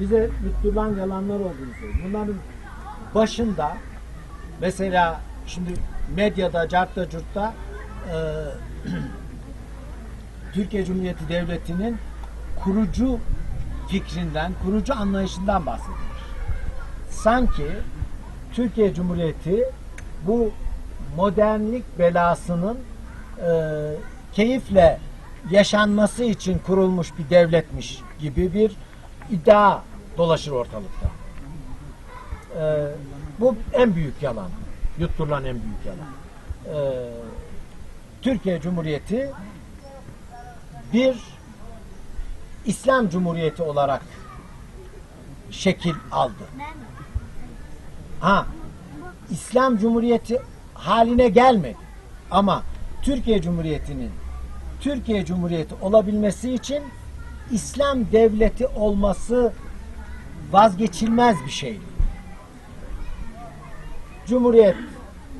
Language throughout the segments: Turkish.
bize yutturulan yalanlar olduğunu söylüyor. Bunların başında mesela şimdi medyada, cartta curtta e, Türkiye Cumhuriyeti Devleti'nin kurucu fikrinden, kurucu anlayışından bahsedilir. Sanki Türkiye Cumhuriyeti bu modernlik belasının e, keyifle yaşanması için kurulmuş bir devletmiş gibi bir iddia dolaşır ortalıkta. E, bu en büyük yalan. Yutturulan en büyük yalan. E, Türkiye Cumhuriyeti bir İslam Cumhuriyeti olarak şekil aldı. Ha, İslam Cumhuriyeti haline gelmedi. Ama Türkiye Cumhuriyeti'nin Türkiye Cumhuriyeti olabilmesi için İslam devleti olması vazgeçilmez bir şeydi. Cumhuriyet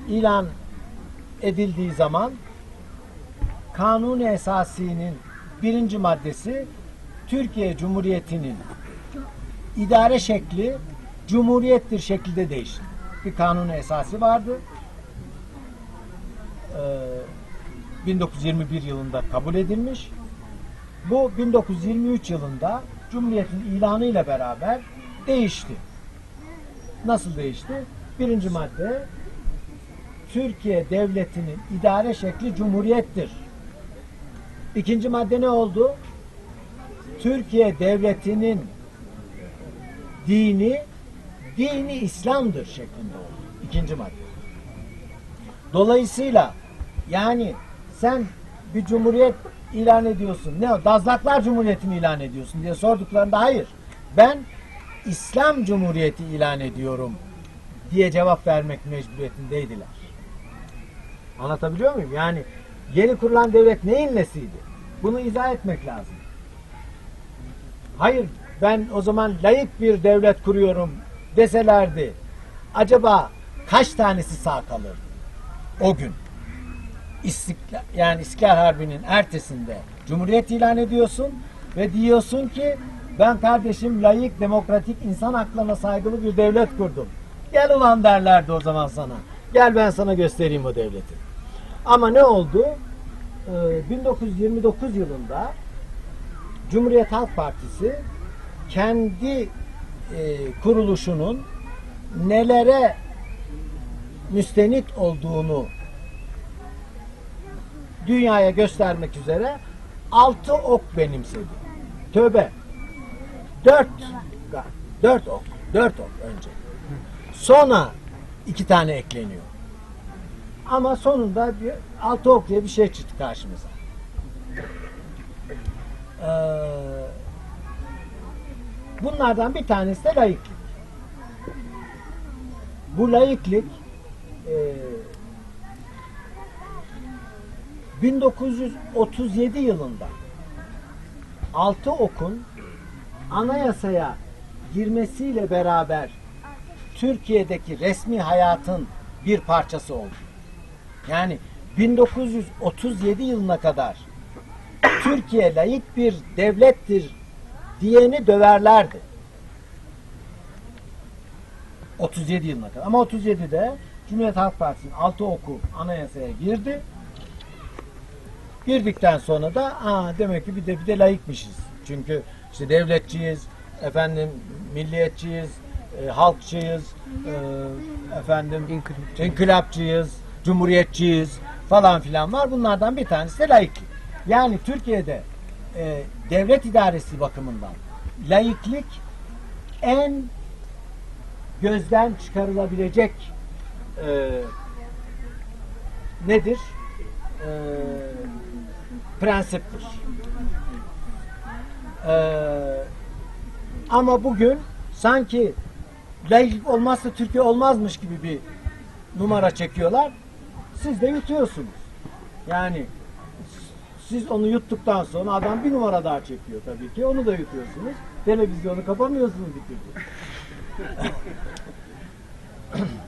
ilan edildiği zaman Kanun Esasi'nin birinci maddesi Türkiye Cumhuriyeti'nin idare şekli cumhuriyettir şekilde değişti. Bir kanun esası vardı. Ee, 1921 yılında kabul edilmiş. Bu 1923 yılında Cumhuriyet'in ilanı ile beraber değişti. Nasıl değişti? Birinci madde Türkiye devletinin idare şekli cumhuriyettir. İkinci madde ne oldu? Türkiye devletinin dini dini İslam'dır şeklinde oldu. İkinci madde. Dolayısıyla yani sen bir cumhuriyet ilan ediyorsun. Ne o? Dazlaklar Cumhuriyeti'ni ilan ediyorsun diye sorduklarında hayır. Ben İslam Cumhuriyeti ilan ediyorum diye cevap vermek mecburiyetindeydiler. Anlatabiliyor muyum? Yani yeni kurulan devlet neyin nesiydi? Bunu izah etmek lazım. Hayır ben o zaman layık bir devlet kuruyorum deselerdi acaba kaç tanesi sağ kalırdı o gün? İstiklal, yani İstiklal Harbi'nin ertesinde Cumhuriyet ilan ediyorsun ve diyorsun ki ben kardeşim layık, demokratik, insan haklarına saygılı bir devlet kurdum. Gel ulan derlerdi o zaman sana. Gel ben sana göstereyim o devleti. Ama ne oldu? Ee, 1929 yılında Cumhuriyet Halk Partisi kendi e, kuruluşunun nelere müstenit olduğunu dünyaya göstermek üzere altı ok benimsedi. Tövbe. Dört. Dört ok. Dört ok önce. Sonra iki tane ekleniyor. Ama sonunda bir altı ok diye bir şey çıktı karşımıza. Ee, bunlardan bir tanesi de laiklik. Bu laiklik e, 1937 yılında altı okun anayasaya girmesiyle beraber Türkiye'deki resmi hayatın bir parçası oldu. Yani 1937 yılına kadar Türkiye layık bir devlettir diyeni döverlerdi. 37 yılına kadar. Ama 37'de Cumhuriyet Halk Partisi'nin altı oku anayasaya girdi. Girdikten sonra da aa demek ki bir de bir de layıkmışız. Çünkü işte devletçiyiz, efendim milliyetçiyiz, e, halkçıyız, e, efendim İnkılapçı. inkılapçıyız, cumhuriyetçiyiz falan filan var. Bunlardan bir tanesi de laiklik. Yani Türkiye'de e, devlet idaresi bakımından laiklik en gözden çıkarılabilecek e, nedir? E, prensiptir. E, ama bugün sanki laiklik olmazsa Türkiye olmazmış gibi bir numara çekiyorlar. Siz de yutuyorsunuz. Yani siz onu yuttuktan sonra adam bir numara daha çekiyor tabii ki. Onu da yutuyorsunuz. Televizyonu kapamıyorsunuz bir türlü.